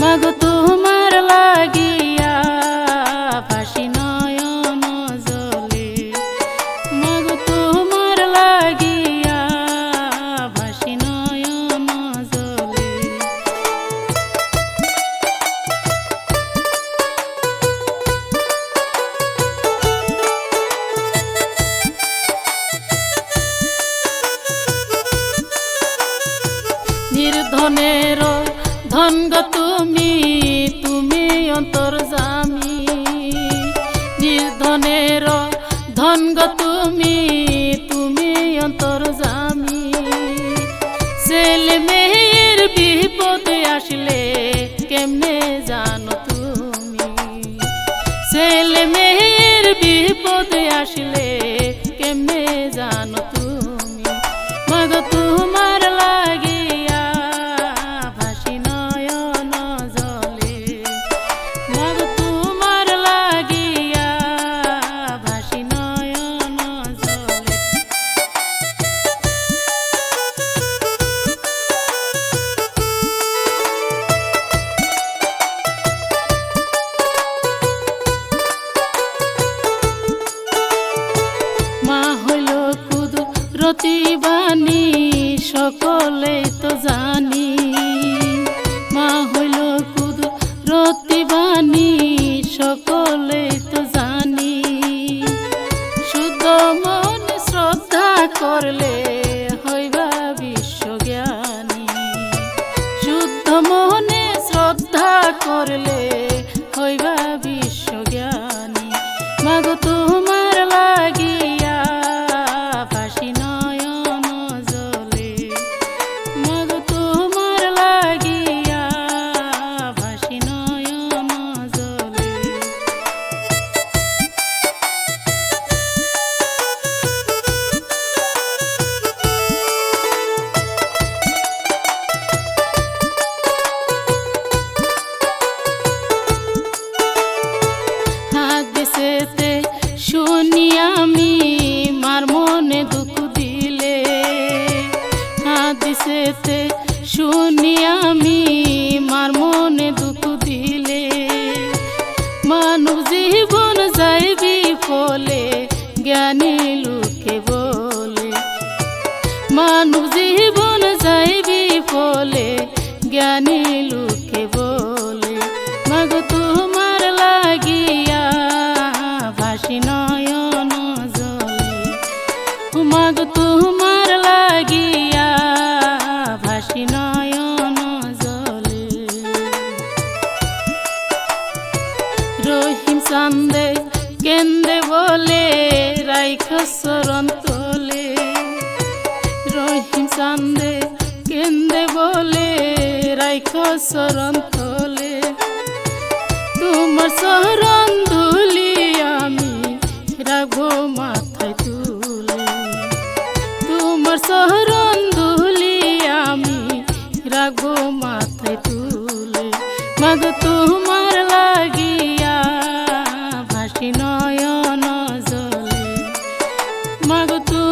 মাগো তোমার লাগিয়া ফাঁসি নয়ন জলে মাগো তোমার লাগিয়া ফাঁসি নির্ধনের ধনগ তুমি তুমি অন্তর্জামী। নির্ধনের ধনগ তুমি তুমি অন্তর্জামী। ছেলে মেয়ের বিপদে আসলে কেমনে জানো তুমি? ছেলে মেয়ের বিপদে আসলে কেমনে জানো তুমি? তোমার লা মা হইল কুদু রতিবাণী তো জানি। মা হইল কুদু রতিবাণী সকলেই তো জানি। শুদ্ধ মন শ্রদ্ধা করলে মনে শ্রদ্ধা করলে হইবা হাদিসেতে শুনি আমি, মার মনে দুঃখ দিলে। মানুষ জীবন যাইবি ফলে জ্ঞানী লোকে বলে। মানুষ জীবন বলে রাইখ শরণ তোলে রহিম চান্দে কেন্দে বলে, রাইখ শরণ তোলে তোমার শরণ ধুলি আমি রাখব মাথায় তুলে। তোমার শহরণ ধুলি আমি রাখব মাথায় তুলে। মাগ তোমার লাগি গো তুমি